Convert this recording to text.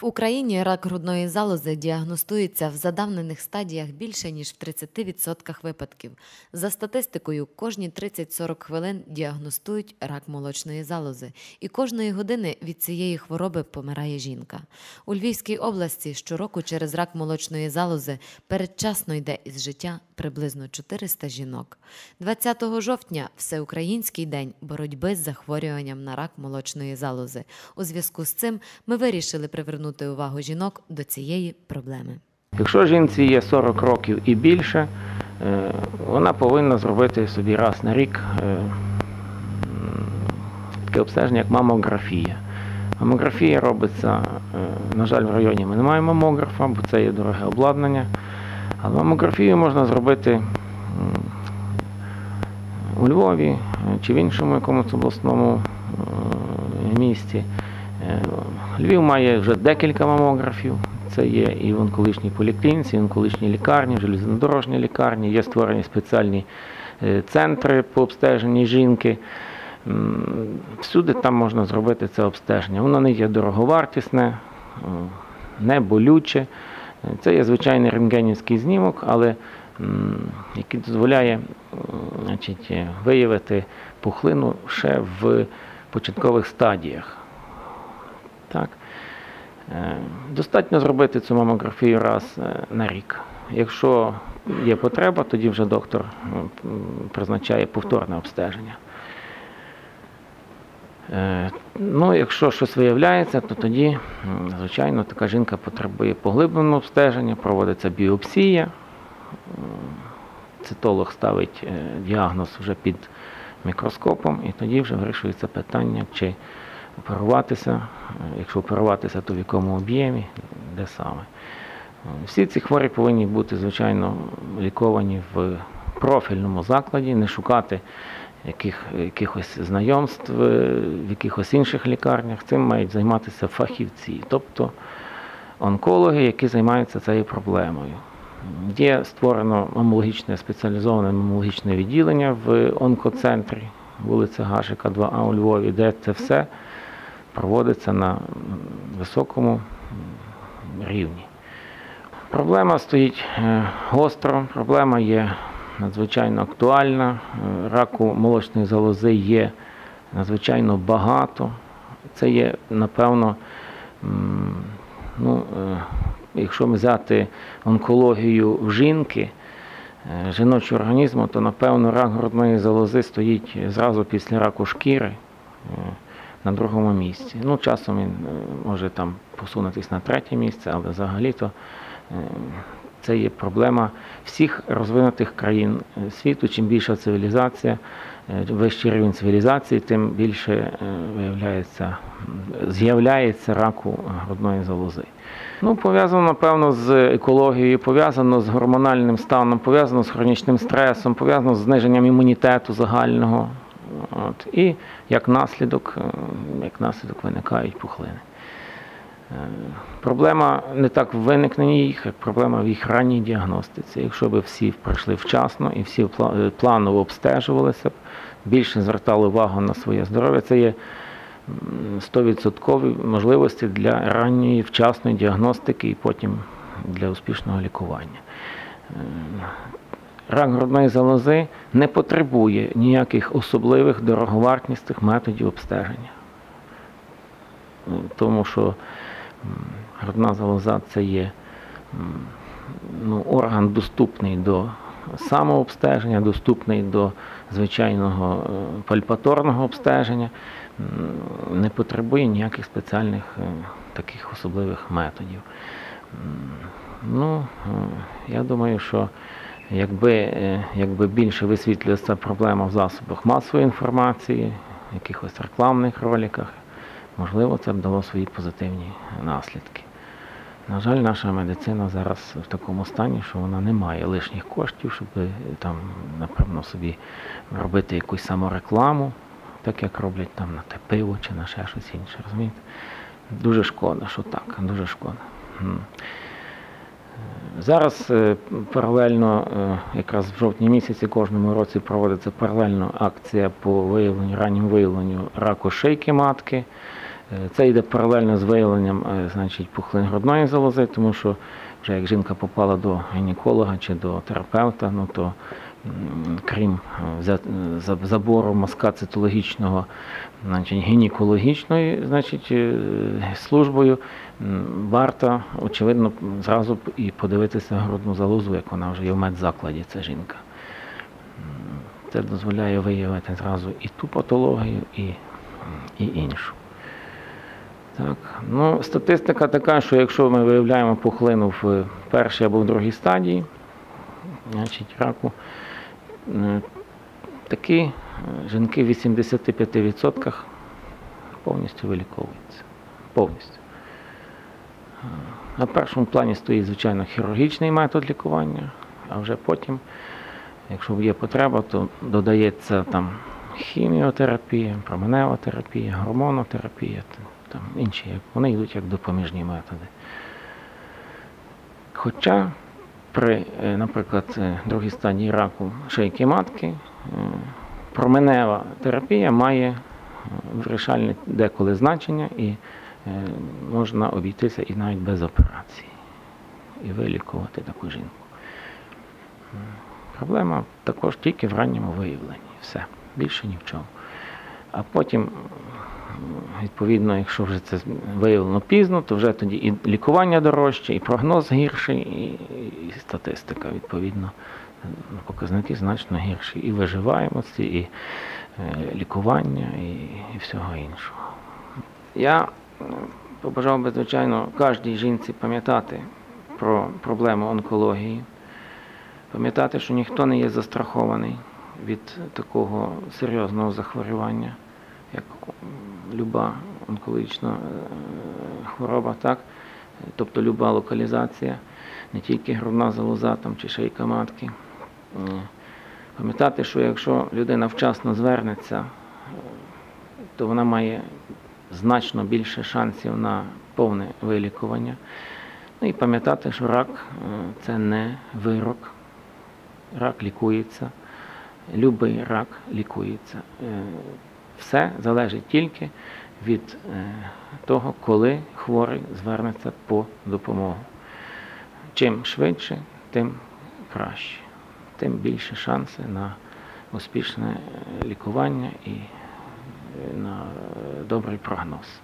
В Україні рак грудної залози діагностується в задавнених стадіях більше ніж в 30% випадків. За статистикою, кожні 30-40 хвилин діагностують рак молочної залози, і кожної години від цієї хвороби помирає жінка. У Львівській області щороку через рак молочної залози передчасно йде із життя приблизно 400 жінок. 20 жовтня Всеукраїнський день боротьби з захворюванням на рак молочної залози. У зв'язку з цим ми вирішили привернути увагу жінок до цієї проблеми. Якщо жінці є 40 років і більше, е, вона повинна зробити собі раз на рік е, таке обстеження, як мамографія. Мамографія робиться, е, на жаль, в районі ми не маємо мамографа, бо це є дороге обладнання. Але мамографію можна зробити у Львові чи в іншому якомусь обласному місті. Львів має вже декілька мамографів. Це є і в онкологічній поліклініці, і в онкологічній лікарні, в железнодорожній лікарні, є створені спеціальні е, центри по обстеженні жінки. Всюди там можна зробити це обстеження. Воно не є дороговартісне, е, не болюче. Це є звичайний рентгенівський знімок, але який дозволяє значить, е, виявити пухлину ще в початкових стадіях. Так. Е, Достатньо зробити цю мамографію раз е, на рік. Якщо є потреба, тоді вже доктор призначає повторне обстеження. Е, Ну, якщо щось виявляється, то тоді, звичайно, така жінка потребує поглибленого обстеження, проводиться біопсія. Цитолог ставить е, діагноз вже під мікроскопом, і тоді вже вирішується питання, чи оперуватися, е, якщо оперуватися, то в якому об'ємі, де саме. Е, Всі ці хворі повинні бути, звичайно, ліковані в профільному закладі, не шукати яких, якихось знайомств е, в якихось інших лікарнях. Цим мають займатися фахівці, тобто онкологи, які займаються цією проблемою. Є створено мамологічне спеціалізоване мамологічне відділення в онкоцентрі вулиця Гашика 2А у Львові, де це все проводиться на високому рівні. Проблема стоїть е, гостро, проблема є надзвичайно актуальна. Е, Раку молочної залози є надзвичайно багато. Це є, напевно, ну, е, якщо взяти онкологію в жінки, жіночого організму, то напевно рак грудної залози стоїть зразу після раку шкіри на другому місці. Ну, часом він е, може там посунутися на третє місце, але взагалі-то е, це є проблема всіх розвинутих країн е, світу. Чим більша цивілізація, вищий рівень цивілізації, тим більше виявляється, з'являється раку грудної залози. Ну, пов'язано, напевно, з екологією, пов'язано з гормональним станом, пов'язано з хронічним стресом, пов'язано з зниженням імунітету загального. От. І як наслідок, е, як наслідок виникають пухлини. Е, Проблема не так в виникненні їх, як проблема в їх ранній діагностиці. Якщо б всі пройшли вчасно і всі е, планово обстежувалися більше звертали увагу на своє здоров'я, це є м, 100% можливості для ранньої вчасної діагностики і потім для успішного лікування. Рак грудної залози не потребує ніяких особливих дороговартісних методів обстеження. Тому що грудна залоза це є ну, орган доступний до самообстеження, доступний до звичайного е, пальпаторного обстеження, не потребує ніяких спеціальних е, таких особливих методів. Ну, е, я думаю, що якби, е, якби більше висвітлювалася проблема в засобах масової інформації, в якихось рекламних роликах, можливо, це б дало свої позитивні наслідки. На жаль, наша медицина зараз в такому стані, що вона не має лишніх коштів, щоб е, там, напевно, собі робити якусь саморекламу, так як роблять там на те пиво чи на ще щось інше. Розумієте? Дуже шкода, що так, дуже шкода. Зараз е, паралельно, е, якраз в жовтні місяці кожному році проводиться паралельно акція по виявленню, ранньому виявленню раку шийки матки. Е, Це йде паралельно з виявленням значить, пухлин грудної залози, тому що вже як жінка попала до гінеколога чи до терапевта, ну то крім е, забору мазка цитологічного, значить, гінекологічною значить, е, службою, варто, очевидно, зразу і подивитися грудну залозу, як вона вже є в медзакладі, ця жінка. Це дозволяє виявити зразу і ту патологію, і, і іншу. Так. Ну, статистика така, що якщо ми виявляємо пухлину в першій або в другій стадії, значить раку, такі е, жінки в 85% повністю виліковуються. Повністю. Е, На першому плані стоїть, звичайно, хірургічний метод лікування, а вже потім, якщо є потреба, то додається там хіміотерапія, променева терапія, гормонотерапія, там інші, вони йдуть як допоміжні методи. Хоча при, е, наприклад, е, другій стадії раку шийки матки е, променева терапія має вирішальне деколи значення і можна обійтися і навіть без операції і вилікувати таку жінку. Проблема також тільки в ранньому виявленні. Все, більше ні в чому. А потім, відповідно, якщо вже це виявлено пізно, то вже тоді і лікування дорожче, і прогноз гірший, і, і статистика, відповідно, е, показники значно гірші. І виживаємості, і е, лікування, і, і всього іншого. Я побажав би, звичайно, кожній жінці пам'ятати про проблему онкології, пам'ятати, що ніхто не є застрахований від такого серйозного захворювання, як люба онкологічна е, хвороба, так? тобто люба локалізація, не тільки грудна залоза там, чи шийка матки. Е, Пам'ятати, що якщо людина вчасно звернеться, е, то вона має значно більше шансів на повне вилікування. Ну і пам'ятати, що рак це не вирок. Рак лікується, любий рак лікується. Все залежить тільки від е, того, коли хворий звернеться по допомогу. Чим швидше, тим краще, тим більше шанси на успішне е, лікування і е, на добрий прогноз.